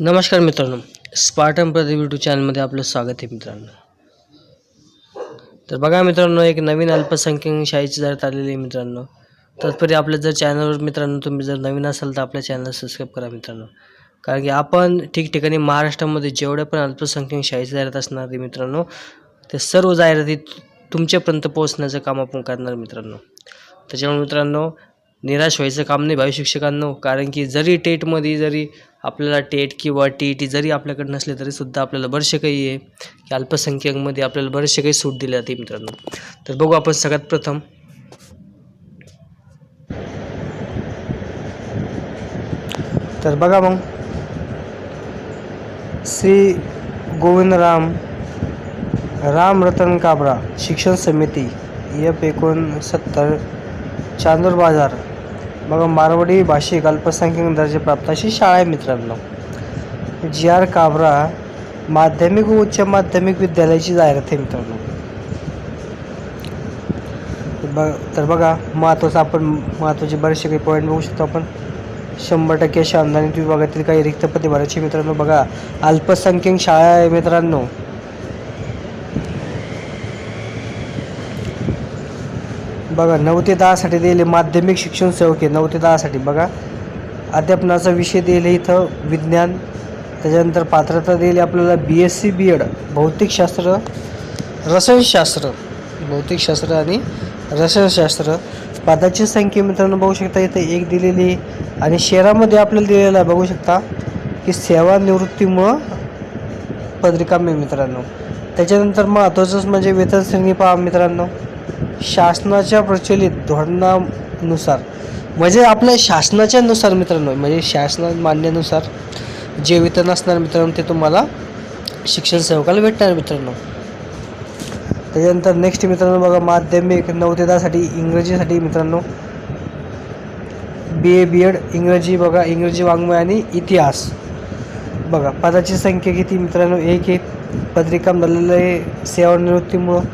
नमस्कार मित्रांनो Spartan Pradeep YouTube चॅनलमध्ये आपलं स्वागत आहे मित्रांनो. तर बघा मित्रांनो एक नवीन अल्पसंख्याक शाळेची जाहिरात आलेली आहे मित्रांनो. तत्परी आपल्या जर चॅनलवर मित्रांनो तुम्ही जर नवीन असाल तर आपल्या चॅनल सबस्क्राईब करा मित्रांनो. कारण की आपण ठिकठिकाणी महाराष्ट्रामध्ये जेवढ्या पण अल्पसंख्याक शाळेची जाहिरात असणार आहे मित्रांनो त्या सर्व जाहिराती तुमच्यापर्यंत पोहोचण्याचं काम आपण करणार मित्रांनो. त्याच्यामुळे मित्रांनो निराश व्हायचं काम नाही भावी शिक्षकांनो. कारण की जरी टेटमध्ये जरी आपल्याला टेट किंवा टी टी जरी आपल्याकडे नसले तरीसुद्धा आपल्याला बरेचसे काही आहे की अल्पसंख्याकमध्ये आपल्याला बरेचसे काही सूट दिले जाते मित्रांनो. तर बघू आपण सगळ्यात प्रथम. तर बघा मग. श्री गोविंदराम राम रतन काबरा शिक्षण समिती एफ एकोणसत्तर चांदूर बाजार. बघा मारवाडी भाषिक अल्पसंख्याक दर्जाप्राप्त अशी शाळा आहे मित्रांनो. जी आर काबरा माध्यमिक व उच्च माध्यमिक विद्यालयाची जाहिरात आहे मित्रांनो. बघ तर बघा महत्त्वाचं आपण महत्त्वाचे बरेचसे काही पॉईंट बघू शकतो आपण. शंभर टक्के अशा अनुदानित विभागातील काही रिक्त पदे भरायची मित्रांनो. बघा अल्पसंख्याक शाळा आहे मित्रांनो. बघा नऊ ते दहासाठी दिले माध्यमिक शिक्षण सेवके नऊ ते दहासाठी बघा. अध्यापनाचा विषय दिले इथं विज्ञान त्याच्यानंतर पात्रता दिली आपल्याला B S C B Ed भौतिकशास्त्र रसायनशास्त्र भौतिकशास्त्र आणि रसायनशास्त्र. पदाची संख्या मित्रांनो बघू शकता इथं एक दिलेली आणि शहरामध्ये आपल्याला दिलेलं आहे बघू शकता की सेवानिवृत्तीमुळं पत्रिका मित्रांनो. त्याच्यानंतर महत्त्वाचंच म्हणजे वेतन श्रेणी पहा मित्रांनो. शासनाच्या प्रचलित धोरणानुसार म्हणजे आपल्या शासनाच्या नुसार मित्रांनो म्हणजे शासना मान्यानुसार जे वेतन असणार मित्रांनो ते तुम्हाला शिक्षण सेवकाला भेटणार मित्रांनो. त्याच्यानंतर नेक्स्ट मित्रांनो बघा माध्यमिक नऊ ते दहासाठी इंग्रजीसाठी मित्रांनो बी ए बी एड इंग्रजी बघा इंग्रजी वाङ्मय आणि इतिहास. बघा पदाची संख्या किती मित्रांनो? एक एक. पत्रिका झालेलं आहे सेवानिवृत्तीमुळं.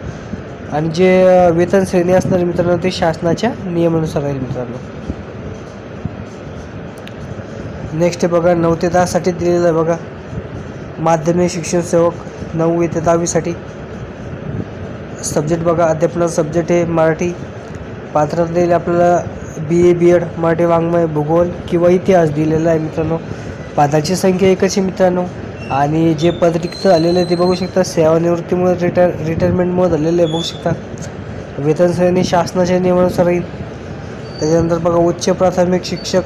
आणि जे वेतन श्रेणी असणार मित्रांनो ते शासनाच्या नियमानुसार राहील मित्रांनो. नेक्स्ट बघा नऊ ते दहासाठी दिलेलं आहे बघा. माध्यमिक शिक्षण सेवक नऊ ते दहावीसाठी. सब्जेक्ट बघा अध्यापना सब्जेक्ट आहे मराठी. पात्रता देईल आपल्याला बी ए बी एड मराठी वाङ्मय भूगोल किंवा इतिहास दिलेला आहे मित्रांनो. पादाची संख्या एकच आहे मित्रांनो. आणि जे पद रिक्त झालेलं आहे ते बघू शकता. सेवानिवृत्तीमुळे रिटायर रिटायरमेंटमुळे झालेलं आहे बघू शकता. वेतन श्रेणी शासनाच्या नियमानुसार येईल त्याच्यानंतर बघा उच्च प्राथमिक शिक्षक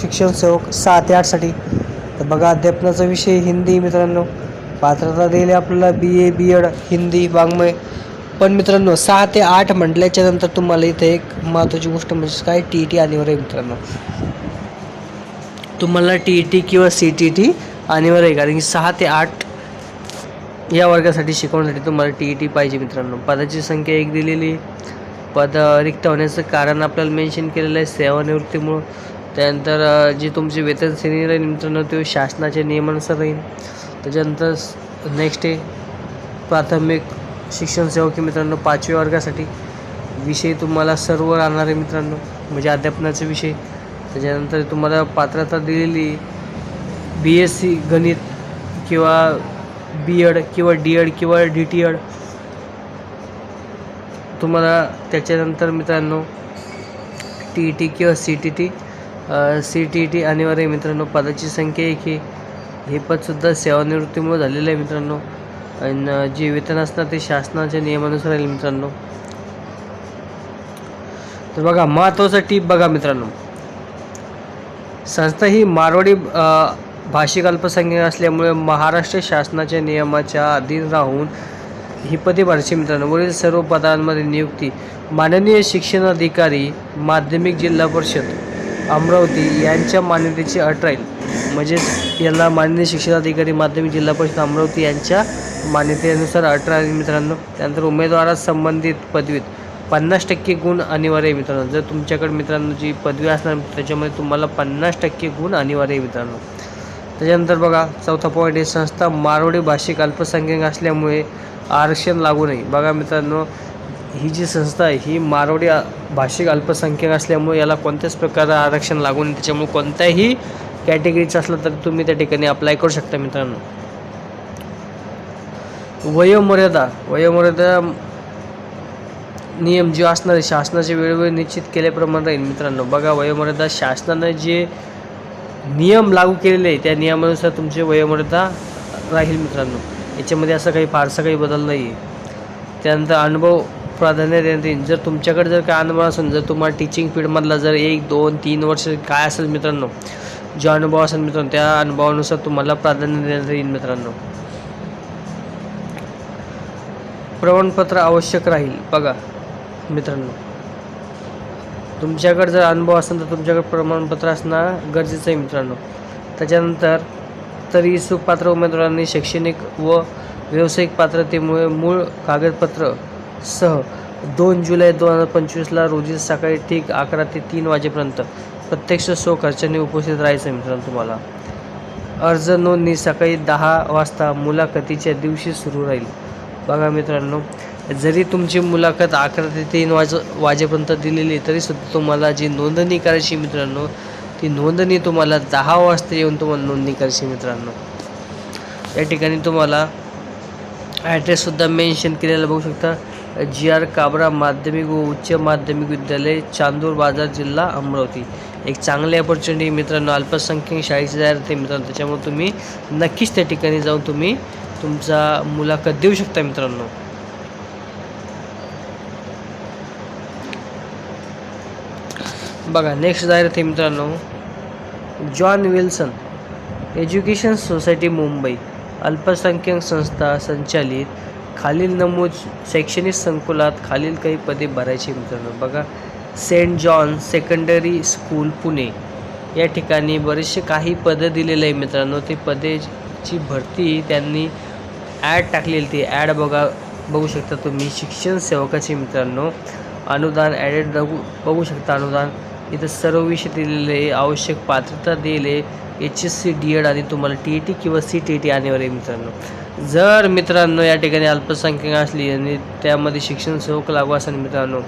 शिक्षण सेवक सहा ते आठसाठी. तर बघा अध्यापनाचा विषय हिंदी मित्रांनो. पात्रता दिली आपल्याला बी ए बी एड हिंदी वाङ्मय. पण मित्रांनो सहा ते आठ म्हटल्याच्या नंतर तुम्हाला इथे एक महत्त्वाची गोष्ट म्हणजे काय? टी ई टी अनिवार्य आहे मित्रांनो. तुम्हाला टी ई टी किंवा सी टी टी अनिवार्य आहे कारण की सहा ते आठ या वर्गासाठी शिकवण्यासाठी तुम्हाला टी ई टी पाहिजे मित्रांनो. पदाची संख्या एक दिलेली आहे. पद रिक्त होण्याचं कारण आपल्याला मेन्शन केलेलं आहे सेवानिवृत्तीमुळं. त्यानंतर जे जी तुमची वेतन श्रेणी राहील मित्रांनो ते शासनाच्या नियमानुसार राहील. त्याच्यानंतर नेक्स्ट आहे प्राथमिक शिक्षण सेवक मित्रांनो पाचव्या वर्गासाठी विषय तुम्हाला सर्व राहणार आहे मित्रांनो. म्हणजे अध्यापनाचे विषय. त्याच्यानंतर तुम्हाला पात्रता दिलेली बी एस सी गणित किंवा बी एड किंवा डी एड किंवा डी टी एड तुम्हाला त्याच्यानंतर मित्रांनो टी ई टी किंवा C T T C T T अनिवार्य मित्रांनो पदाची संख्या एक ही हे पदसुद्धा सेवानिवृत्तीमुळे झालेलं आहे मित्रांनो. आणि जे वेतन असणार ते शासनाच्या नियमानुसार आहे मित्रांनो. तर बघा महत्त्वाचा टीप बघा मित्रांनो. संस्था ही मारवाडी भाषिक अल्पसंख्याक असल्यामुळे महाराष्ट्र शासनाच्या नियमाच्या अधीन राहून ही पदे भरायची मित्रांनो. वरील सर्व पदांमध्ये नियुक्ती माननीय शिक्षण अधिकारी माध्यमिक जिल्हा परिषद अमरावती यांच्या मान्यतेची अट राहील म्हणजेच याला माननीय शिक्षण अधिकारी माध्यमिक जिल्हा परिषद अमरावती यांच्या मान्यतेनुसार अट राहील मित्रांनो. त्यानंतर उमेदवारास संबंधित पदवीत पन्नास टक्के गुण अनिवार्य आहे मित्रांनो. जर तुमच्याकडे मित्रांनो जी पदवी असणार त्याच्यामध्ये तुम्हाला पन्नास टक्के गुण अनिवार्य आहे मित्रांनो. त्याच्यानंतर बघा चौथा पॉईंट आहे संस्था मारवाडी भाषिक अल्पसंख्याक असल्यामुळे आरक्षण लागू नाही बघा मित्रांनो ही जी संस्था आहे ही मारवाडी भाषिक अल्पसंख्याक असल्यामुळे याला कोणत्याच प्रकारे आरक्षण लागू नाही त्याच्यामुळे कोणत्याही कॅटेगरीचं असलं तर तुम्ही त्या ठिकाणी अप्लाय करू शकता मित्रांनो. वयोमर्यादा वयोमर्यादा नियम जे असणार आहे शासनाचे वेळोवेळी निश्चित केल्याप्रमाणे राहील मित्रांनो. बघा वयोमर्यादा शासनानं जे नियम लागू केलेले आहे त्या नियमानुसार तुमची वयोमर्यादा राहील मित्रांनो. याच्यामध्ये असं काही फारसा काही बदल नाही आहे त्यानंतर अनुभव प्राधान्य देण्यात येईल. जर तुमच्याकडे जर काय अनुभव असेल जर तुम्हाला टीचिंग फील्डमधला जर एक दोन तीन वर्ष काय असेल मित्रांनो जो अनुभव असेल मित्रांनो त्या अनुभवानुसार तुम्हाला प्राधान्य देण्यात येईल मित्रांनो. प्रमाणपत्र आवश्यक राहील बघा मित्रांनो. तुमच्याकडे जर अनुभव असेल तर तुमच्याकडे प्रमाणपत्र असणं गरजेचं आहे मित्रांनो. त्याच्यानंतर तरी इच्छुक पात्र उमेदवारांनी शैक्षणिक व व्यावसायिक पात्रतेमुळे मूळ कागदपत्र सह दोन जुलै दोन हजार पंचवीसला रोजी सकाळी ठीक अकरा ते तीन वाजेपर्यंत प्रत्यक्ष सो खर्चाने उपस्थित राहायचं मित्रांनो तुम्हाला. अर्ज नोंदणी सकाळी दहा वाजता मुलाखतीच्या दिवशी सुरू राहील. बघा मित्रांनो जरी तुमची मुलाखत अकरा ते तीन वाज वाजेपर्यंत दिलेली तरी सुद्धा तुम्हाला जी नोंदणी करायची मित्रांनो ती नोंदणी तुम्हाला दहा वाजता येऊन तुम्हाला नोंदणी करायची मित्रांनो. या ठिकाणी तुम्हाला ॲड्रेससुद्धा मेन्शन केलेला बघू शकता. जी आर काबरा माध्यमिक व उच्च माध्यमिक विद्यालय चांदूर बाजार जिल्हा अमरावती. एक चांगली ऑपॉर्च्युनिटी मित्रांनो अल्पसंख्याक शाळेची जाहिरात आहे मित्रांनो त्याच्यामुळे तुम्ही नक्कीच त्या ठिकाणी जाऊन तुम्ही तुमचा मुलाखत देऊ शकता मित्रांनो. बघा नेक्स्ट जाहिरात आहे मित्रांनो John Wilson education society Mumbai अल्पसंख्याक संस्था संचालित खालील नमूद शैक्षणिक संकुलात खालील काही पदे भरायची मित्रांनो. बघा saint John secondary school Pune या ठिकाणी बरेचसे काही पदं दिलेले आहे मित्रांनो. ते पदेची भरती त्यांनी ॲड टाकलेली ती ॲड बघा बघू शकता तुम्ही. शिक्षण सेवकाचे मित्रांनो अनुदान ॲडेड बघू बघू शकता अनुदान. इथं सर्व विषय दिलेले आहे. आवश्यक पात्रता दिले H S C D Ed आणि तुम्हाला टी ई टी किंवा सी टी टी अनिवार्य आहे मित्रांनो. जर मित्रांनो या ठिकाणी अल्पसंख्याक असली आणि त्यामध्ये शिक्षण सेवक लागू असेल मित्रांनो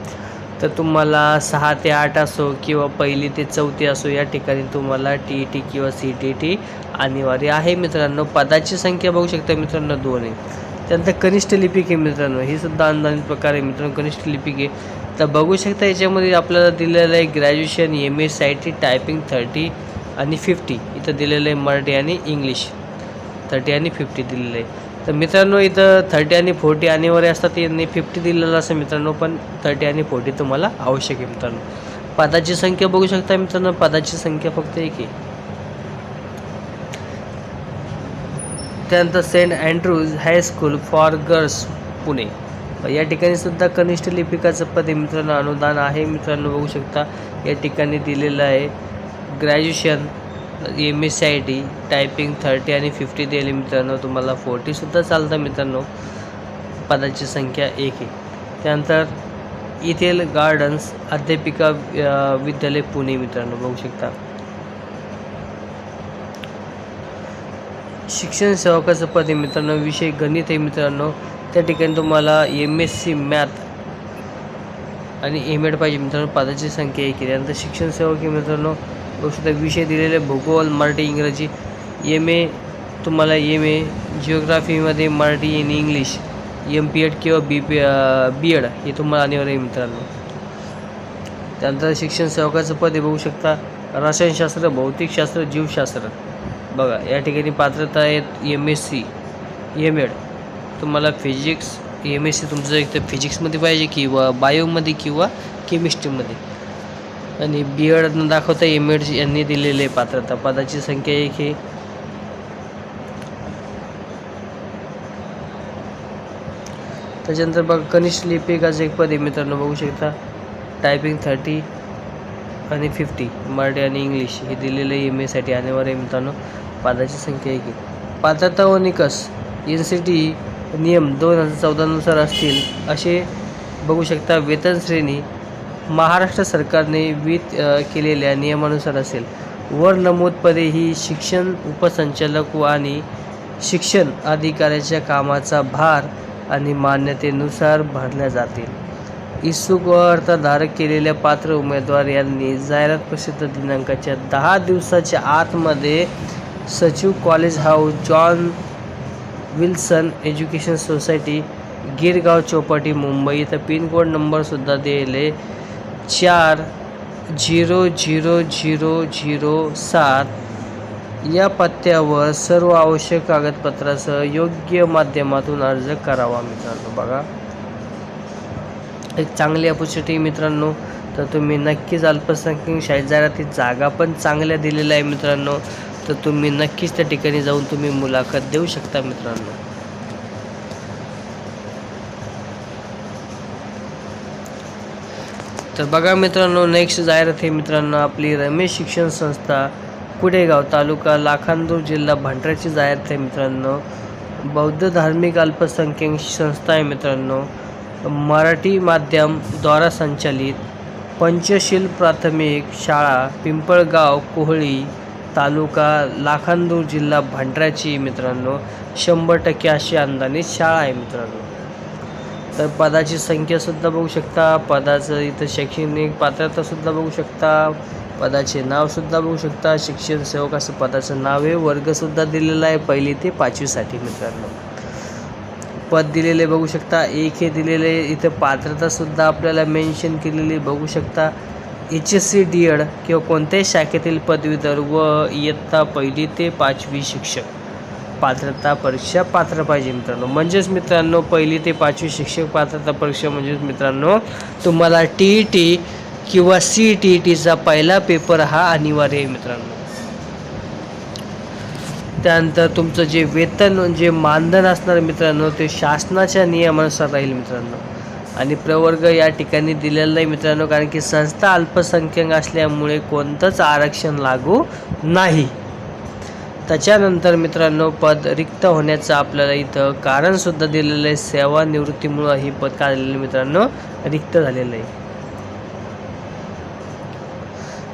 तर तुम्हाला सहा ते आठ असो किंवा पहिली ते चौथी असो या ठिकाणी तुम्हाला टी ई टी किंवा सी टी टी अनिवार्य आहे मित्रांनो. पदाची संख्या बघू शकता मित्रांनो दोन आहे. त्यानंतर कनिष्ठ लिपिक आहे मित्रांनो. हे सुद्धा अनुदानित प्रकार आहे मित्रांनो. कनिष्ठ लिपिक आहे. तर बघू शकता याच्यामध्ये आपल्याला दिलेलं आहे graduation M S I T typing thirty आणि फिफ्टी इथं दिलेलं आहे मराठी आणि इंग्लिश थर्टी आणि फिफ्टी दिलेलं आहे. तर मित्रांनो इथं थर्टी आणि फोर्टी आणिवारी असतात यांनी फिफ्टी दिलेलं असं मित्रांनो पण थर्टी आणि फोर्टी तुम्हाला आवश्यक आहे मित्रांनो. पदाची संख्या बघू शकता मित्रांनो पदाची संख्या फक्त एक आहे. त्यानंतर saint Andrews high school for girls Pune. या ठिकाणी सुद्धा कनिष्ठ लिपिकाचं पद मित्रांनो अनुदान आहे. मित्रांनो बघू शकता या ठिकाणी दिलेलं आहे. Graduation M S C I T typing thirty आणि फिफ्टी दिली मित्रांनो. तुम्हाला फोर्टीसुद्धा चालतं मित्रांनो. पदाची संख्या एक आहे. त्यानंतर इथेल गार्डन्स अध्यापिका विद्यालय पुणे मित्रांनो. बघू शकता. शिक्षण सेवकाचं पद आहे मित्रांनो. विषय गणित आहे मित्रांनो. त्या ठिकाणी तुम्हाला एम एस सी मॅथ आणि एम एड पाहिजे मित्रांनो. पदाची संख्या एक आहे. त्यानंतर शिक्षण सेवा की मित्रांनो. बघू शकता विषय दिलेले भूगोल मराठी इंग्रजी. एम ए तुम्हाला एम ए जिओग्राफीमध्ये मराठी आणि इंग्लिश एम पी एड किंवा बी पी बी एड हे तुम्हाला अनिवार्य आहे मित्रांनो. त्यानंतर शिक्षण सेवकाचं पद हे बघू शकता. रसायनशास्त्र भौतिकशास्त्र जीवशास्त्र. बघा या ठिकाणी पात्रता आहेत M S C M Ed तुम्हाला फिजिक्स एम एस सी तुमचं एक तर फिजिक्समध्ये पाहिजे किंवा बायोमध्ये किंवा केमिस्ट्रीमध्ये आणि बी एड दाखवता एम एड यांनी दिलेले आहे पात्रता पदाची संख्या एक आहे. त्याच्यानंतर बघा कनिष्ठ लिपिकाचं एक पद आहे मित्रांनो बघू शकता. टायपिंग थर्टी आणि फिफ्टी मराठी आणि इंग्लिश हे दिलेलं आहे एम एसाठी अनिवार्य मित्रांनो. पदाची संख्या एक आहे. पात्रता व निकष एन सी टी नियम दोन हजार चौदानुसार असतील असे बघू शकता वेतन श्रेणी महाराष्ट्र सरकारने वित केलेल्या नियमानुसार असेल. वर नमूद पदे ही शिक्षण उपसंचालक व आणि शिक्षण अधिकाऱ्याच्या कामाचा भार आणि मान्यतेनुसार भरल्या जातील. इच्छुक व अर्थधारक केलेल्या पात्र उमेदवार यांनी जाहिरात प्रसिद्ध दिनांकाच्या दहा दिवसाच्या आतमध्ये सचिव college house John Wilson education society Girgaon Chowpatty Mumbai. इथं पिनकोड नंबरसुद्धा दिले चार झिरो झिरो झिरो झिरो सात. या पत्त्यावर सर्व आवश्यक कागदपत्रासह योग्य माध्यमातून अर्ज करावा मित्रांनो. बघा. एक चांगली ऑपॉर्च्युनिटी मित्रांनो. तर तुम्ही नक्कीच अल्पसंख्याक शाळेत जाहिरातीत जागा पण चांगल्या दिलेल्या आहे मित्रांनो. तर तुम्ही नक्कीच त्या ठिकाणी जाऊन तुम्ही मुलाखत देऊ शकता मित्रांनो. तर बघा मित्रांनो नेक्स्ट जाहिरात आहे मित्रांनो आपली रमेश शिक्षण संस्था कुडेगाव तालुका लाखांदूर जिल्हा भंडाऱ्याची जाहिरात आहे मित्रांनो. बौद्ध धार्मिक अल्पसंख्याक संस्था आहे मित्रांनो. मराठी माध्यम द्वारा संचालित पंचशील प्राथमिक शाळा पिंपळगाव कोहळी तालुका लाखांदूर जिल्हा भंडाऱ्याची मित्रांनो शंभर टक्के अशी अनुदानित शाळा आहे मित्रांनो. तर पदाची संख्यासुद्धा बघू शकता पदाचं इथं शैक्षणिक पात्रतासुद्धा बघू शकता पदाचे नावसुद्धा बघू शकता शिक्षण सेवक असं पदाचं नाव आहे वर्गसुद्धा दिलेला आहे पहिली ते पाचवीसाठी मित्रांनो. पद दिलेले बघू शकता एक हे दिलेले इथं पात्रतासुद्धा आपल्याला मेन्शन केलेली बघू शकता. H S C D Ed किंवा कोणत्याही शाखेतील पदवीधर व इयत्ता पहिली ते पाचवी शिक्षक. पात्रता परीक्षा पात्र पाहिजे मित्रांनो. म्हणजेच मित्रांनो पहिली ते पाचवी शिक्षक पात्रता परीक्षा म्हणजेच मित्रांनो तुम्हाला टी ई टी किंवा सी टी ई टीचा पहिला पेपर हा अनिवार्य आहे मित्रांनो. त्यानंतर तुमचं जे वेतन जे मानधन असणार मित्रांनो ते शासनाच्या नियमानुसार राहील मित्रांनो. आणि प्रवर्ग या ठिकाणी दिलेला नाही मित्रांनो कारण की संस्था अल्पसंख्याक असल्यामुळे कोणतंच आरक्षण लागू नाही. त्याच्यानंतर मित्रांनो पद रिक्त होण्याचं आपल्याला इथं कारणसुद्धा दिलेलं आहे. सेवानिवृत्तीमुळं ही पद काढलेलं मित्रांनो रिक्त झालेलं आहे.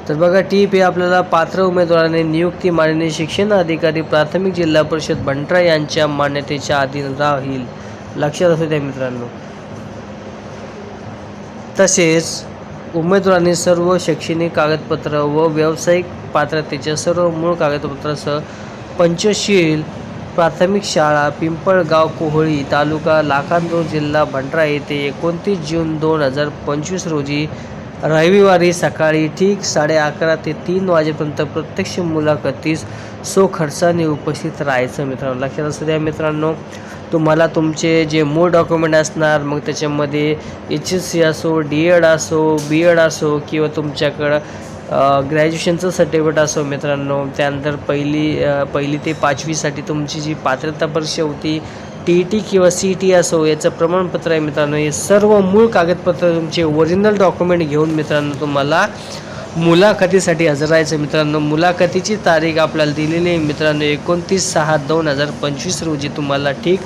तर बघा टीप हे आपल्याला पात्र उमेदवाराने नियुक्ती माननीय शिक्षण अधिकारी प्राथमिक जिल्हा परिषद भंडारा यांच्या मान्यतेच्या अधीन राहील. लक्षात असू द्या मित्रांनो. तसेच उमेदवारांनी सर्व शैक्षणिक कागदपत्र व व्यावसायिक पात्रतेच्या सर्व मूळ कागदपत्रासह पंचशील प्राथमिक शाळा पिंपळगाव कोहळी तालुका लाखांदूर जिल्हा भंडारा येथे एकोणतीस जून दोन हजार पंचवीस रोजी रविवारी सकाळी ठीक साडे अकरा ते तीन वाजेपर्यंत प्रत्यक्ष मुलाखतीस सो खर्चाने उपस्थित राहायचं मित्रांनो. लक्षात असू द्या मित्रांनो. तुम्हाला तुमचे जे मूळ डॉक्युमेंट असणार मग त्याच्यामध्ये एच एस सी असो डी एड असो बी एड असो किंवा तुमच्याकडं ग्रॅज्युएशनचं सर्टिफिकेट असो मित्रांनो त्यानंतर पहिली पहिली ते पाचवीसाठी तुमची जी पात्रता परीक्षा होती टी ई टी किंवा सी टी असो याचं प्रमाणपत्र आहे मित्रांनो हे सर्व मूळ कागदपत्र तुमचे ओरिजिनल डॉक्युमेंट घेऊन मित्रांनो तुम्हाला मुलाखतीसाठी हजर राहायचं मित्रांनो. मुलाखतीची तारीख आपल्याला दिलेली आहे. मित्रांनो एकोणतीस सहा दोन हजार पंचवीस रोजी तुम्हाला ठीक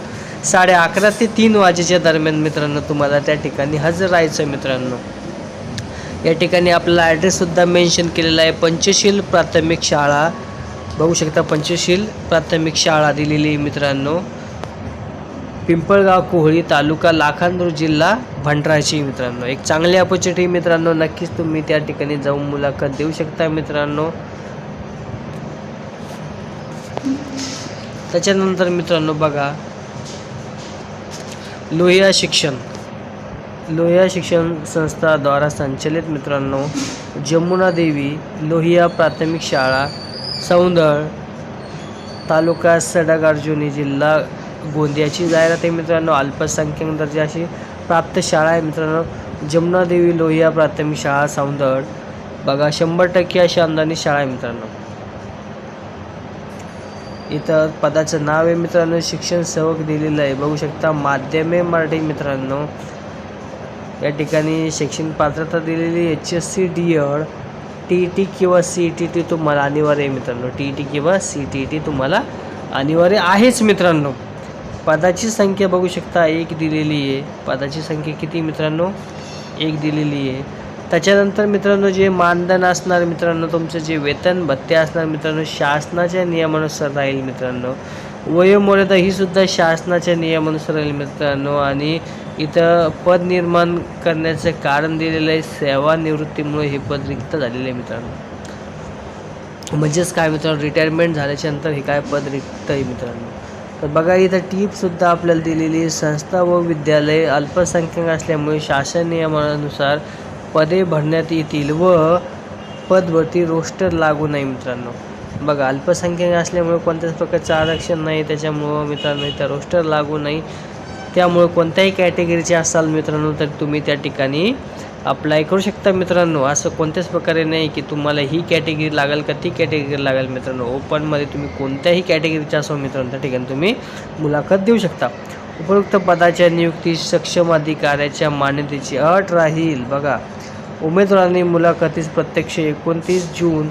साडे अकरा ते तीन वाजेच्या दरम्यान मित्रांनो तुम्हाला त्या ठिकाणी हजर राहायचं मित्रांनो. या ठिकाणी आपला ॲड्रेससुद्धा मेन्शन केलेला आहे. पंचशील प्राथमिक शाळा बघू शकता पंचशील प्राथमिक शाळा दिलेली आहे मित्रांनो. पिंपळगाव कोहळी तालुका लाखांदूर जिल्हा भंडाराची मित्रांनो. एक चांगली अपॉर्च्युनिटी मित्रांनो. नक्कीच तुम्ही त्या ठिकाणी जाऊन मुलाखत देऊ शकता मित्रांनो. त्याच्यानंतर मित्रांनो बघा. लोहिया शिक्षण. लोहिया शिक्षण संस्थाद्वारा संचलित मित्रांनो जमुना देवी लोहिया प्राथमिक शाळा सौंदळ तालुका सडगार्जुनी जिल्हा गोंदियाची जाहिरात आहे मित्रांनो. अल्पसंख्याक दर्जाची प्राप्त शाळा आहे मित्रांनो. जमुनादेवी लोहिया प्राथमिक शाळा सौंदळ बघा शंभर टक्के अशी अनुदानित शाळा आहे मित्रांनो. इथं पदाचं नाव आहे मित्रांनो. शिक्षण सेवक दिलेलं आहे. बघू शकता माध्यमे मराठी मित्रांनो. या ठिकाणी शैक्षणिक पात्रता दिलेली H S C D Ed T E T किंवा सी टी टी तुम्हाला अनिवार्य आहे मित्रांनो. टी ई टी किंवा सी टी टी तुम्हाला अनिवार्य आहेच मित्रांनो. पदाची संख्या बघू शकता एक दिलेली आहे. पदाची संख्या किती मित्रांनो? एक दिलेली आहे. त्याच्यानंतर मित्रांनो जे मानधन असणार मित्रांनो तुमचं जे वेतन भत्ते असणार मित्रांनो शासनाच्या नियमानुसार राहील मित्रांनो. वयोमर्यादा ही सुद्धा शासनाच्या नियमानुसार राहील मित्रांनो. आणि इथं पद निर्माण करण्याचं कारण दिलेलं आहे सेवानिवृत्तीमुळे हे पद रिक्त झालेलं आहे मित्रांनो. म्हणजेच काय मित्रांनो? रिटायरमेंट झाल्याच्यानंतर हे काय पद रिक्त आहे मित्रांनो? तर बघा इथं टीपसुद्धा आपल्याला दिलेली संस्था व विद्यालय अल्पसंख्याक असल्यामुळे शासन नियमानुसार पदे भरण्यात येतील व पदभरती रोस्टर लागू नाही मित्रांनो. बघा अल्पसंख्याक असल्यामुळे कोणत्याच प्रकारचं आरक्षण नाही. त्याच्यामुळं मित्रांनो इथं रोस्टर लागू नाही. त्यामुळे कोणत्याही कॅटेगरीचे असाल मित्रांनो तर तुम्ही त्या ठिकाणी अप्लाय करू शकता मित्रांनो. असं कोणत्याच प्रकारे नाही की तुम्हाला ही कॅटेगरी लागेल का ती कॅटेगरी लागेल मित्रांनो. ओपनमध्ये तुम्ही कोणत्याही कॅटेगरीच्या असो मित्रांनो त्या ठिकाणी तुम्ही मुलाखत देऊ शकता. उपयुक्त पदाच्या नियुक्ती सक्षम अधिकाऱ्याच्या मान्यतेची अट राहील. बघा उमेदवारांनी मुलाखतीस प्रत्यक्ष एकोणतीस जून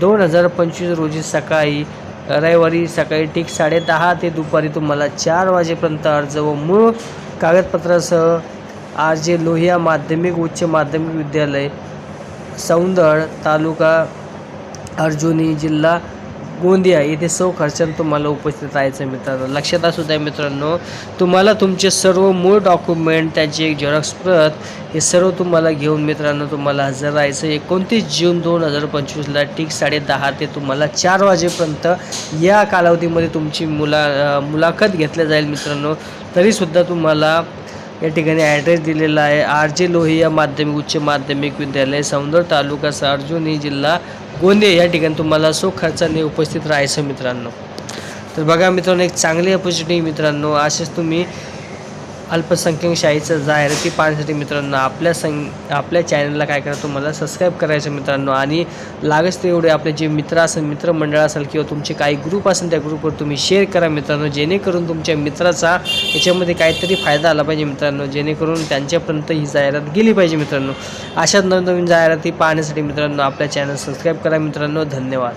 दोन हजार पंचवीस रोजी सकाळी रविवारी सकाळी ठीक साडेदहा ते दुपारी तुम्हाला चार वाजेपर्यंत अर्ज व मूळ कागदपत्रासह आर जे लोहिया माध्यमिक उच्च माध्यमिक विद्यालय सौंदळ तालुका अर्जुनी जिल्हा गोंदिया येथे सौ खर्चान तुम्हाला उपस्थित राहायचं मित्रांनो. लक्षात असू द्या मित्रांनो तुम्हाला तुमचे सर्व मूळ डॉक्युमेंट त्याची एक झेरॉक्स प्रत हे सर्व तुम्हाला घेऊन मित्रांनो तुम्हाला हजर राहायचं एकोणतीस जून दोन हजार पंचवीसला ठीक साडेदहा ते तुम्हाला चार वाजेपर्यंत या कालावधीमध्ये तुमची मुला मुलाखत घेतल्या जाईल मित्रांनो. तरीसुद्धा तुम्हाला या ठिकाणी ॲड्रेस दिलेला आहे. आर जे लोहिया माध्यमिक उच्च माध्यमिक विद्यालय सौंदर तालुका सार्जुनी जिल्हा गोंदिया या ठिकाणी तुम्हाला सो खर्चाने उपस्थित राहायचं मित्रांनो. तर बघा मित्रांनो एक चांगली अपॉर्च्युनिटी मित्रांनो असेच तुम्ही अल्पसंख्याक शाहीचं जाहिराती पाहण्यासाठी मित्रांनो आपल्या सं आपल्या चॅनलला काय करा तुम्हाला सबस्क्राईब करायचं मित्रांनो. आणि लागच तेवढे आपले जे मित्र असेल मित्रमंडळ असेल किंवा तुमचे काही ग्रुप असेल त्या ग्रुपवर तुम्ही शेअर करा मित्रांनो. जेणेकरून तुमच्या मित्राचा याच्यामध्ये काहीतरी फायदा आला पाहिजे मित्रांनो. जेणेकरून त्यांच्यापर्यंत ही जाहिरात गेली पाहिजे मित्रांनो. अशाच नवनवीन जाहिराती पाहण्यासाठी मित्रांनो आपल्या चॅनल सबस्क्राईब करा मित्रांनो. धन्यवाद.